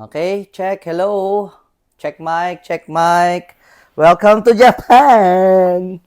Okay, check. Hello. Check mic, check mic. Welcome to Japan.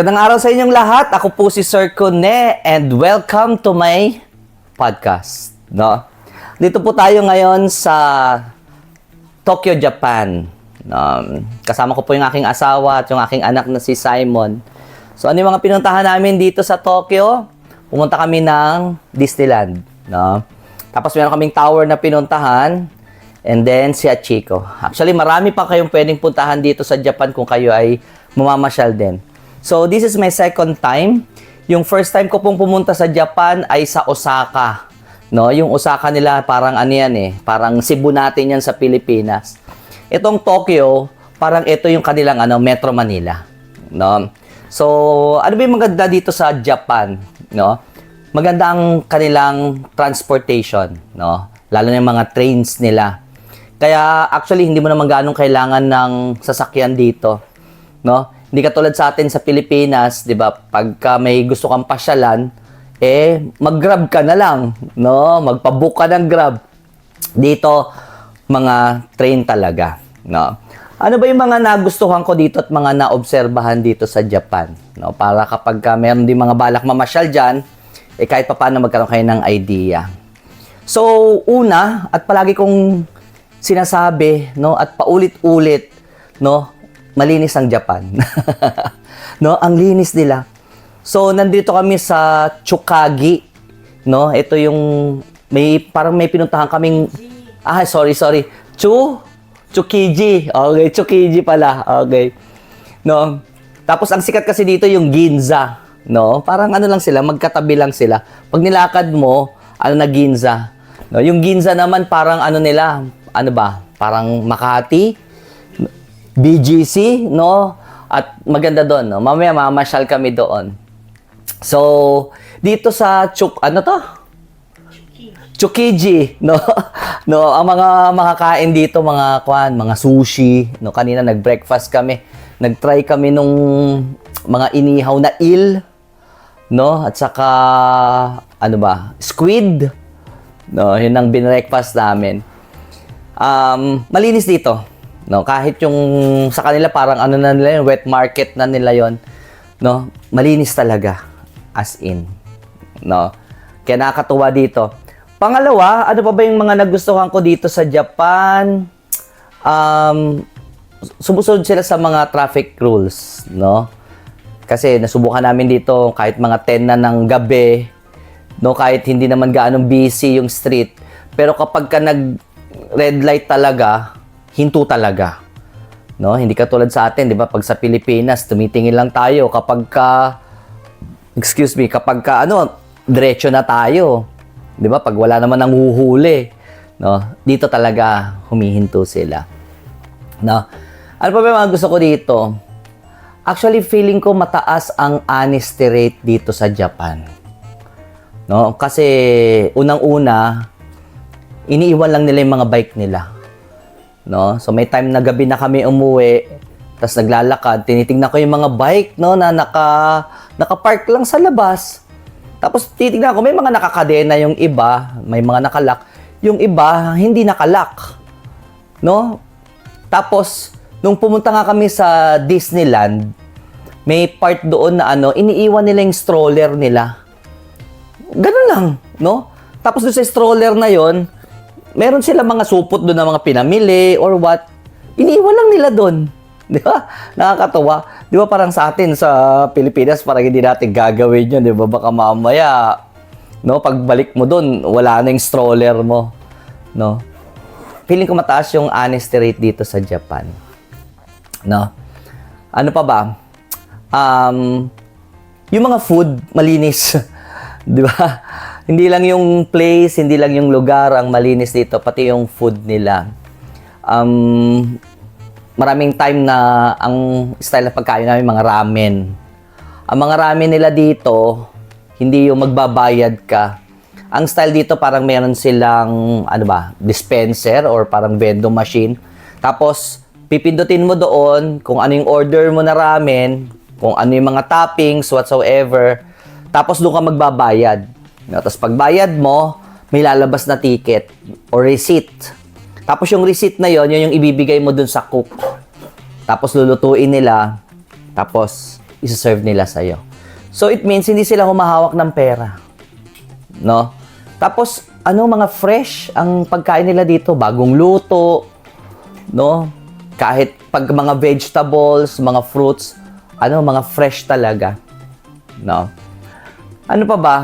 Magandang araw sa inyong lahat. Ako po si Sir Kone and welcome to my podcast. No? Dito po tayo ngayon sa Tokyo, Japan. Um, kasama ko po yung aking asawa at yung aking anak na si Simon. So ano yung mga pinuntahan namin dito sa Tokyo? Pumunta kami ng Disneyland. No? Tapos meron kaming tower na pinuntahan. And then si Achiko. Actually, marami pa kayong pwedeng puntahan dito sa Japan kung kayo ay mamamasyal din. So, this is my second time. Yung first time ko pong pumunta sa Japan ay sa Osaka. No, yung Osaka nila parang ano yan eh, parang Cebu natin yan sa Pilipinas. Itong Tokyo, parang ito yung kanilang ano, Metro Manila. No? So, ano ba yung maganda dito sa Japan, no? Maganda ang kanilang transportation, no? Lalo na yung mga trains nila. Kaya actually hindi mo naman ganong kailangan ng sasakyan dito, no? Hindi katulad sa atin sa Pilipinas, 'di ba? Pagka may gusto kang pasyalan, eh mag-grab ka na lang, no? Magpa-book ka ng Grab. Dito mga train talaga, no? Ano ba yung mga nagustuhan ko dito at mga naobserbahan dito sa Japan, no? Para kapag ka meron din mga balak mamasyal diyan, eh kahit papaano magkaroon kayo ng idea. So, una, at palagi kong sinasabi, no, at paulit-ulit, no, malinis ang Japan. no, ang linis nila. So, nandito kami sa Chukagi, no? Ito yung may parang may pinuntahan kaming Ah, sorry, sorry. Chu Chukiji. Okay, Chukiji pala. Okay. No. Tapos ang sikat kasi dito yung Ginza, no? Parang ano lang sila, magkatabi lang sila. Pag nilakad mo, ano na Ginza. No, yung Ginza naman parang ano nila, ano ba? Parang Makati, BGC, no? At maganda doon, no? Mamaya mamasyal kami doon. So, dito sa Chuk, ano to? Chukiji, no? no, ang mga makakain dito, mga kwan, mga sushi, no? Kanina nag-breakfast kami. Nag-try kami nung mga inihaw na il, no? At saka ano ba? Squid. No, yun ang binreakfast namin. Um, malinis dito. No, kahit yung sa kanila parang ano na nila yun, wet market na nila yon, no? Malinis talaga as in. No. Kaya nakakatuwa dito. Pangalawa, ano pa ba yung mga nagustuhan ko dito sa Japan? Um, sumusunod sila sa mga traffic rules, no? Kasi nasubukan namin dito kahit mga 10 na ng gabi, no, kahit hindi naman gaanong busy yung street, pero kapag ka nag red light talaga, hinto talaga. No, hindi katulad sa atin, 'di ba? Pag sa Pilipinas, tumitingin lang tayo kapag ka excuse me, kapag ka ano, diretso na tayo. 'Di ba? Pag wala naman nang huhuli, no? Dito talaga humihinto sila. No? Ano pa ba mga gusto ko dito? Actually, feeling ko mataas ang honesty rate dito sa Japan. No? Kasi unang-una, iniiwan lang nila yung mga bike nila. No? So may time na gabi na kami umuwi, tapos naglalakad, tinitingnan ko yung mga bike no na naka naka-park lang sa labas. Tapos titingnan ko may mga nakakadena yung iba, may mga nakalak, yung iba hindi nakalak. No? Tapos, nung pumunta nga kami sa Disneyland, may part doon na ano, iniiwan nila yung stroller nila. Ganun lang, no? Tapos doon sa stroller na yon, meron sila mga supot doon na mga pinamili or what. Iniiwan lang nila doon. Di ba? Nakakatawa. Di ba parang sa atin sa Pilipinas, parang hindi natin gagawin yun. Di ba? Baka mamaya, no, pagbalik mo doon, wala na yung stroller mo. No? Feeling ko mataas yung honesty rate dito sa Japan. No? Ano pa ba? Um, yung mga food, malinis. Di ba? Hindi lang yung place, hindi lang yung lugar ang malinis dito, pati yung food nila. Um, maraming time na ang style na pagkain namin mga ramen. Ang mga ramen nila dito, hindi yung magbabayad ka. Ang style dito parang meron silang ano ba, dispenser or parang vending machine. Tapos pipindutin mo doon kung ano yung order mo na ramen, kung ano yung mga toppings whatsoever. Tapos doon ka magbabayad. No, Tapos pagbayad mo, may lalabas na ticket or receipt. Tapos yung receipt na yon, yun yung ibibigay mo dun sa cook. Tapos lulutuin nila, tapos isa-serve nila sa'yo. So it means hindi sila humahawak ng pera. No? Tapos ano mga fresh ang pagkain nila dito, bagong luto, no? Kahit pag mga vegetables, mga fruits, ano mga fresh talaga. No? Ano pa ba?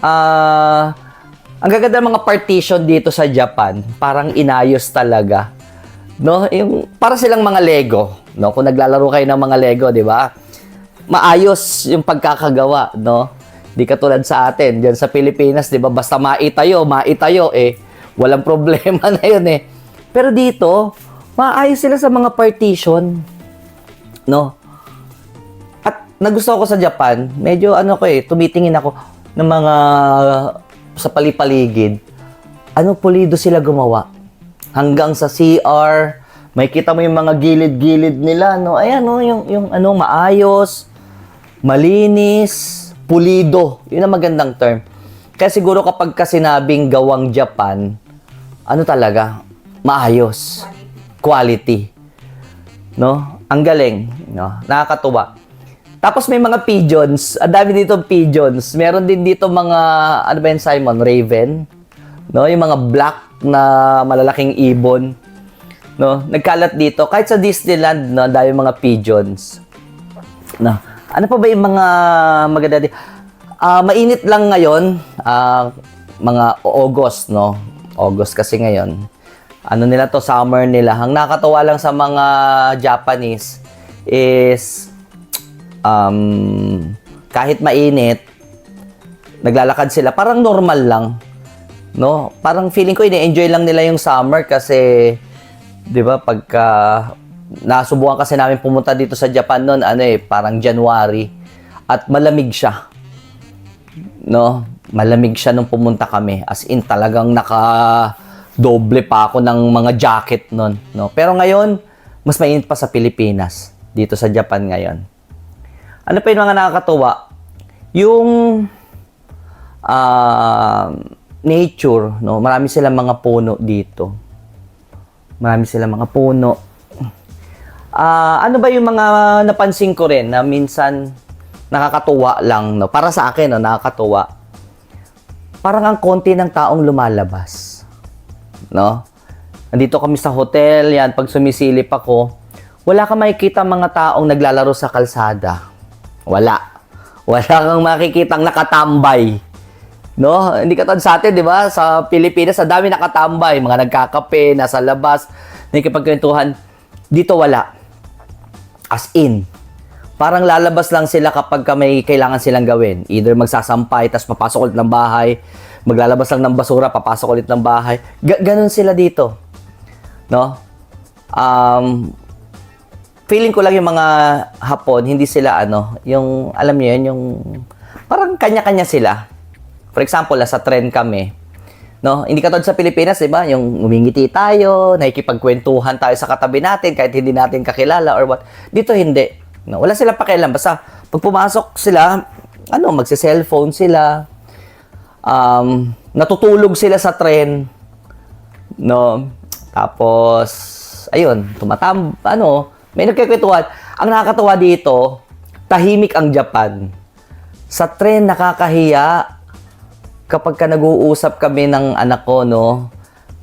Ah, ang gaganda ng mga partition dito sa Japan, parang inayos talaga. No, yung para silang mga Lego, no? Kung naglalaro kayo ng mga Lego, 'di ba? Maayos yung pagkakagawa, no? Di katulad sa atin, diyan sa Pilipinas, 'di ba? Basta maitayo, maitayo eh. Walang problema na 'yun eh. Pero dito, maayos sila sa mga partition, no? At nagustuhan ko sa Japan, medyo ano ko eh, tumitingin ako ng mga sa palipaligid. Ano pulido sila gumawa? Hanggang sa CR, may kita mo yung mga gilid-gilid nila, no? Ayan, no? Yung, yung ano, maayos, malinis, pulido. Yun ang magandang term. Kaya siguro kapag ka sinabing gawang Japan, ano talaga? Maayos. Quality. No? Ang galing. No? Nakakatuwa. Tapos may mga pigeons. Ang dami dito pigeons. Meron din dito mga, ano ba yun, Simon? Raven. No? Yung mga black na malalaking ibon. No? Nagkalat dito. Kahit sa Disneyland, no, dahil mga pigeons. No? Ano pa ba yung mga maganda dito? Ah, mainit lang ngayon. Ah, mga August, no? August kasi ngayon. Ano nila to, summer nila. Ang nakakatawa lang sa mga Japanese is um, kahit mainit, naglalakad sila, parang normal lang. No? Parang feeling ko ini-enjoy lang nila yung summer kasi 'di ba pagka nasubukan kasi namin pumunta dito sa Japan noon, ano eh, parang January at malamig siya. No? Malamig siya nung pumunta kami. As in talagang naka doble pa ako ng mga jacket noon, no? Pero ngayon, mas mainit pa sa Pilipinas dito sa Japan ngayon. Ano pa yung mga nakakatuwa? Yung ah, nature, no? Marami silang mga puno dito. Marami silang mga puno. Ah, ano ba yung mga napansin ko rin na minsan nakakatuwa lang, no? Para sa akin, no, nakakatuwa. Parang ang konti ng taong lumalabas. No? Nandito kami sa hotel, yan, pag sumisilip ako, wala kang makikita mga taong naglalaro sa kalsada. Wala. Wala kang makikitang nakatambay. No? Hindi katulad sa atin, di ba? Sa Pilipinas, sa dami nakatambay. Mga nagkakape, nasa labas, nakikipagkwentuhan. Dito wala. As in. Parang lalabas lang sila kapag ka may kailangan silang gawin. Either magsasampay, tapos papasok ulit ng bahay. Maglalabas lang ng basura, papasok ulit ng bahay. Ga- ganon sila dito. No? Um, feeling ko lang yung mga Hapon, hindi sila ano, yung, alam niyo yun, yung, parang kanya-kanya sila. For example, sa trend kami, no? Hindi katulad sa Pilipinas, 'di ba? Yung umingiti tayo, nakikipagkwentuhan tayo sa katabi natin kahit hindi natin kakilala or what. Dito hindi. No, wala silang pakialam basta pag pumasok sila, ano, magse-cellphone sila. Um, natutulog sila sa tren. No? Tapos Tapos, ayun, tumatam, ano, may nagkikwentuhan. Ang nakakatawa dito, tahimik ang Japan. Sa tren, nakakahiya kapag ka nag-uusap kami ng anak ko, no?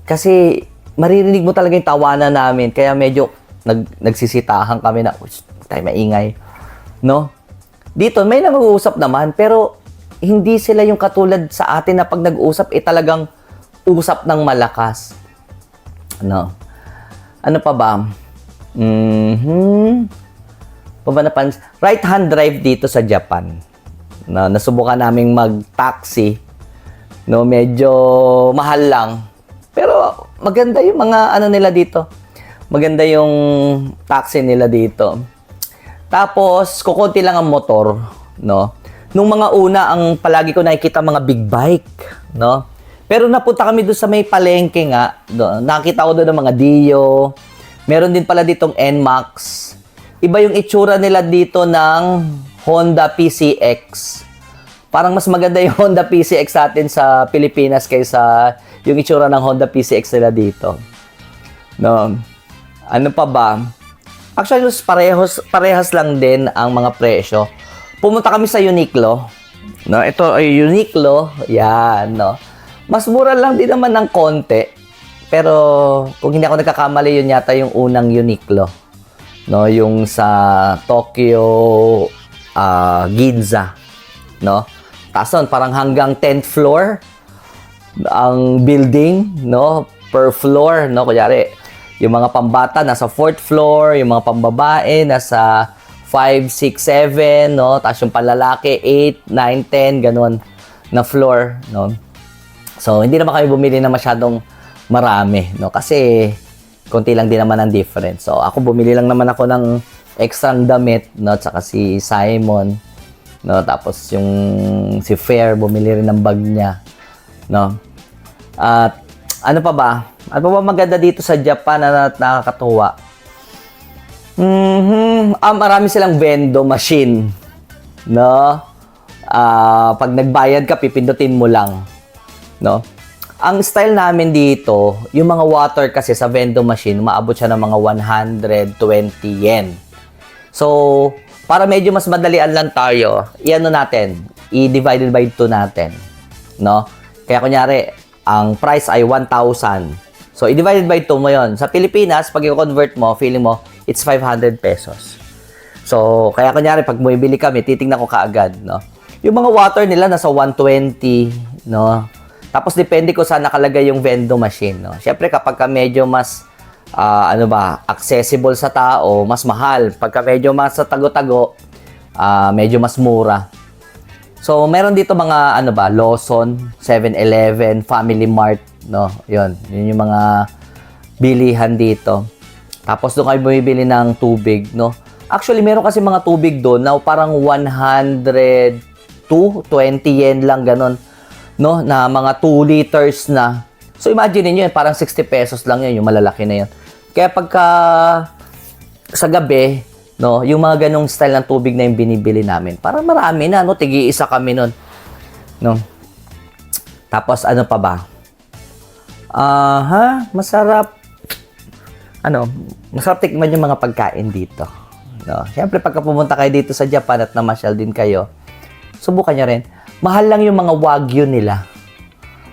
Kasi maririnig mo talaga yung tawanan namin. Kaya medyo nag, nagsisitahan kami na, "Uy, tayo maingay. No? Dito, may nag-uusap naman, pero hindi sila yung katulad sa atin na pag nag-usap, eh talagang usap ng malakas. Ano? Ano pa ba? Mhm. Pa ba napans- Right-hand drive dito sa Japan. Na nasubukan naming mag-taxi. No, medyo mahal lang. Pero maganda yung mga ano nila dito. Maganda yung taxi nila dito. Tapos, kukunti lang ang motor, no? Nung mga una, ang palagi ko nakikita mga big bike, no? Pero napunta kami doon sa may palengke nga, do, nakita ko doon ng mga Dio. Meron din pala ditong NMAX. Iba yung itsura nila dito ng Honda PCX. Parang mas maganda yung Honda PCX sa atin sa Pilipinas kaysa yung itsura ng Honda PCX nila dito. No. Ano pa ba? Actually, halos parehas, parehas lang din ang mga presyo. Pumunta kami sa Uniqlo. No, ito ay Uniqlo. Yan, no. Mas mura lang din naman ng konti. Pero kung hindi ako nagkakamali, yun yata yung unang Uniqlo. No, yung sa Tokyo ah, Ginza, no? Tapos nun, parang hanggang 10th floor ang building, no? Per floor, no? Kunyari, yung mga pambata nasa 4th floor, yung mga pambabae nasa 5, 6, 7, no? Tapos yung panlalaki 8, 9, 10, ganun na floor, no? So, hindi naman kami bumili na masyadong marami, no? Kasi konti lang din naman ang difference. So, ako bumili lang naman ako ng extra damit, no? Tsaka si Simon, no? Tapos yung si Fair bumili rin ng bag niya, no? At ano pa ba? Ano ba maganda dito sa Japan na nakakatuwa? Mhm. Ah, marami silang vendo machine. No? Ah, pag nagbayad ka, pipindutin mo lang. No? Ang style namin dito, yung mga water kasi sa vendo machine, umaabot siya ng mga 120 yen. So, para medyo mas madalian lang tayo, iano natin, i-divided by 2 natin. No? Kaya kunyari, ang price ay 1,000. So, i-divided by 2 mo yon. Sa Pilipinas, pag i-convert mo, feeling mo, it's 500 pesos. So, kaya kunyari, pag bumibili kami, titingnan ko kaagad, no? Yung mga water nila, nasa 120, no? Tapos, depende ko saan nakalagay yung vendo machine, no? Siyempre, kapag ka medyo mas, ah, ano ba, accessible sa tao, mas mahal. Pagka medyo mas sa tago-tago, ah, medyo mas mura. So, meron dito mga ano ba, Lawson, 7-Eleven, Family Mart, no? 'Yon, 'yun yung mga bilihan dito. Tapos doon kayo bumibili ng tubig, no? Actually, meron kasi mga tubig doon na parang 100 to 20 yen lang ganun, no? Na mga 2 liters na. So, imagine niyo, parang 60 pesos lang yun, yung malalaki na yun. Kaya pagka sa gabi, no, yung mga ganong style ng tubig na yung binibili namin. Para marami na, no, tigi-isa kami nun. No. Tapos ano pa ba? Aha, masarap. Ano, masarap tikman yung mga pagkain dito. No. Siyempre pagka pumunta kayo dito sa Japan at namasyal din kayo, subukan nyo rin. Mahal lang yung mga wagyu nila.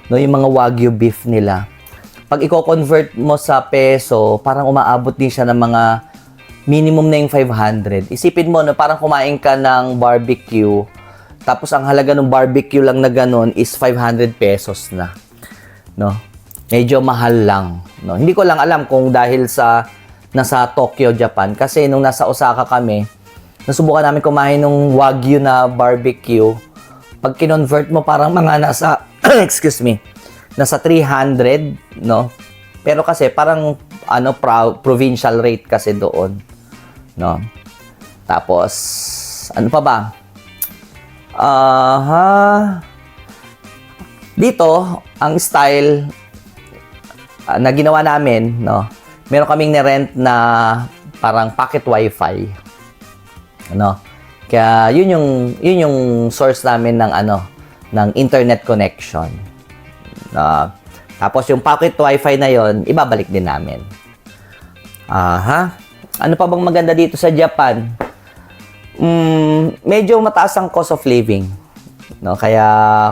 No, yung mga wagyu beef nila. Pag i-convert mo sa peso, parang umaabot din siya ng mga minimum na yung 500. Isipin mo na parang kumain ka ng barbecue, tapos ang halaga ng barbecue lang na ganun is 500 pesos na. No? Medyo mahal lang. No? Hindi ko lang alam kung dahil sa nasa Tokyo, Japan. Kasi nung nasa Osaka kami, nasubukan namin kumain ng wagyu na barbecue. Pag kinonvert mo, parang mga nasa, excuse me, nasa 300, no? Pero kasi parang ano pro- provincial rate kasi doon, no? Tapos ano pa ba? Aha. Dito, ang style ah, na ginawa namin, no? Meron kaming ni-rent na parang pocket wifi. Ano? Kaya yun yung yun yung source namin ng ano ng internet connection. Na tapos yung pocket wifi na yon, ibabalik din namin. Aha. Ano pa bang maganda dito sa Japan? Mm, medyo mataas ang cost of living. No, kaya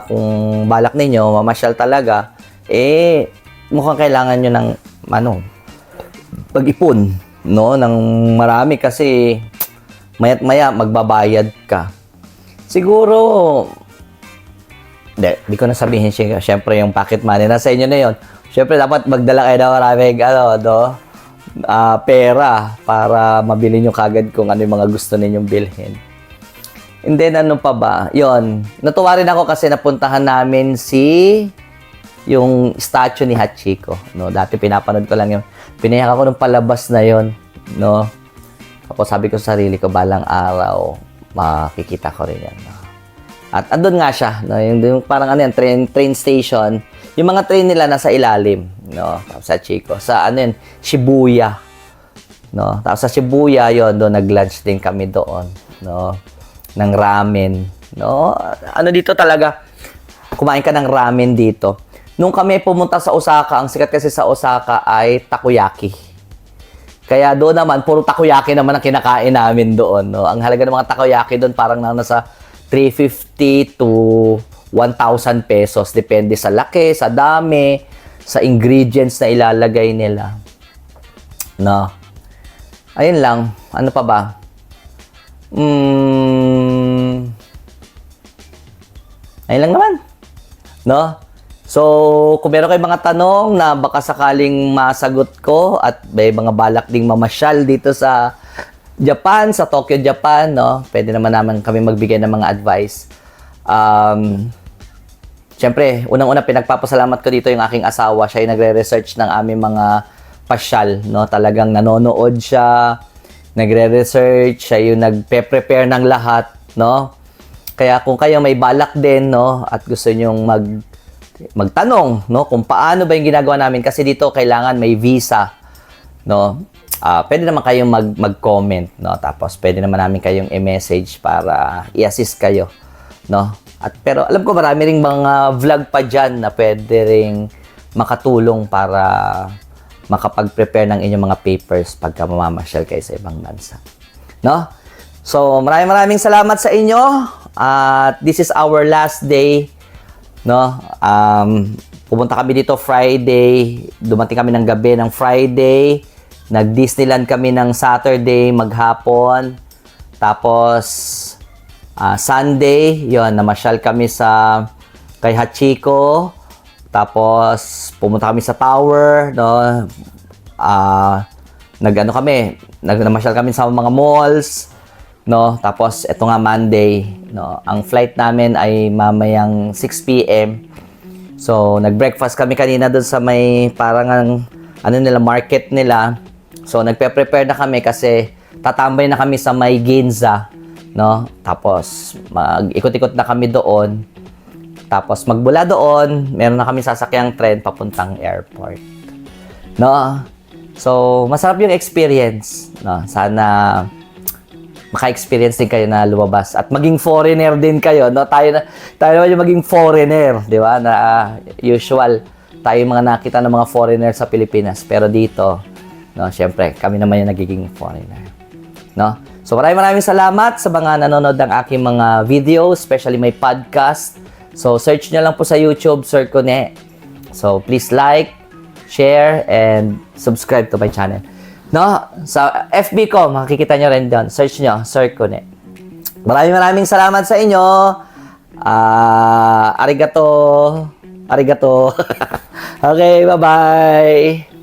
kung balak ninyo mamasyal talaga, eh mukhang kailangan nyo ng ano, pag-ipon, no, ng marami kasi mayat maya magbabayad ka. Siguro hindi, di ko na sabihin siya. Siyempre, yung pocket money, nasa inyo na yon. Siyempre, dapat magdala kayo ng maraming, ano, no, ah, pera para mabili nyo kagad kung ano yung mga gusto ninyong bilhin. And then, ano pa ba? Yon. Natuwa rin ako kasi napuntahan namin si yung statue ni Hachiko. No? Dati pinapanood ko lang yung pinayak ako ng palabas na yon no? Tapos sabi ko sa sarili ko, balang araw, makikita ko rin yan. At andun nga siya, no? yung, yung parang ano yan, train, train station. Yung mga train nila nasa ilalim, no? Tapos sa Chico. Sa ano yun, Shibuya. No? Tapos sa Shibuya, yon doon nag-lunch din kami doon, no? Ng ramen, no? Ano dito talaga, kumain ka ng ramen dito. Nung kami pumunta sa Osaka, ang sikat kasi sa Osaka ay takoyaki. Kaya doon naman, puro takoyaki naman ang kinakain namin doon. No? Ang halaga ng mga takoyaki doon parang na nasa 350 to 1,000 pesos. Depende sa laki, sa dami, sa ingredients na ilalagay nila. No. Ayun lang. Ano pa ba? Mm, ayun lang naman. No? So, kung meron kayong mga tanong na baka sakaling masagot ko at may mga balak ding mamasyal dito sa Japan, sa Tokyo, Japan, no? Pwede naman naman kami magbigay ng mga advice. Um, Siyempre, unang-una pinagpapasalamat ko dito yung aking asawa. Siya yung nagre-research ng aming mga pasyal, no? Talagang nanonood siya, nagre-research, siya yung nagpe-prepare ng lahat, no? Kaya kung kayo may balak din, no, at gusto nyong mag magtanong, no, kung paano ba yung ginagawa namin kasi dito kailangan may visa, no. Ah, pwede naman kayong mag mag-comment, no. Tapos pwede naman namin kayong i-message para i-assist kayo, no. At pero alam ko marami ring mga vlog pa diyan na pwede ring makatulong para makapag-prepare ng inyong mga papers pagka mamamasyal kayo sa ibang bansa. No? So, maraming maraming salamat sa inyo. At this is our last day. No? Um, pumunta kami dito Friday. Dumating kami ng gabi ng Friday. Nag-Disneyland kami ng Saturday maghapon. Tapos, ah, Sunday, yon namasyal kami sa kay Hachiko. Tapos, pumunta kami sa tower, no? Ah, nagano kami, nag namasyal kami sa mga malls, no? Tapos eto nga Monday, no? Ang flight namin ay mamayang 6 PM. So, nag-breakfast kami kanina doon sa may parang ang, ano nila market nila. So, nagpe-prepare na kami kasi tatambay na kami sa may Ginza, no? Tapos mag-ikot-ikot na kami doon. Tapos magmula doon, meron na kami sasakyang tren papuntang airport. No? So, masarap yung experience. No? Sana maka-experience din kayo na lumabas. At maging foreigner din kayo no? Tayo na tayo naman yung maging foreigner di ba? Na ah, usual. Tayo mga nakita ng mga foreigner sa Pilipinas. Pero dito no syempre kami naman yung nagiging foreigner no? So maraming maraming salamat sa mga nanonood ng aking mga video especially my podcast. So search nyo lang po sa YouTube Sir Kone. So please like share and subscribe to my channel No, sa FB ko, makikita nyo rin doon. Search nyo, Sir Kune. Maraming maraming salamat sa inyo. Ah, arigato. Arigato. okay, bye-bye.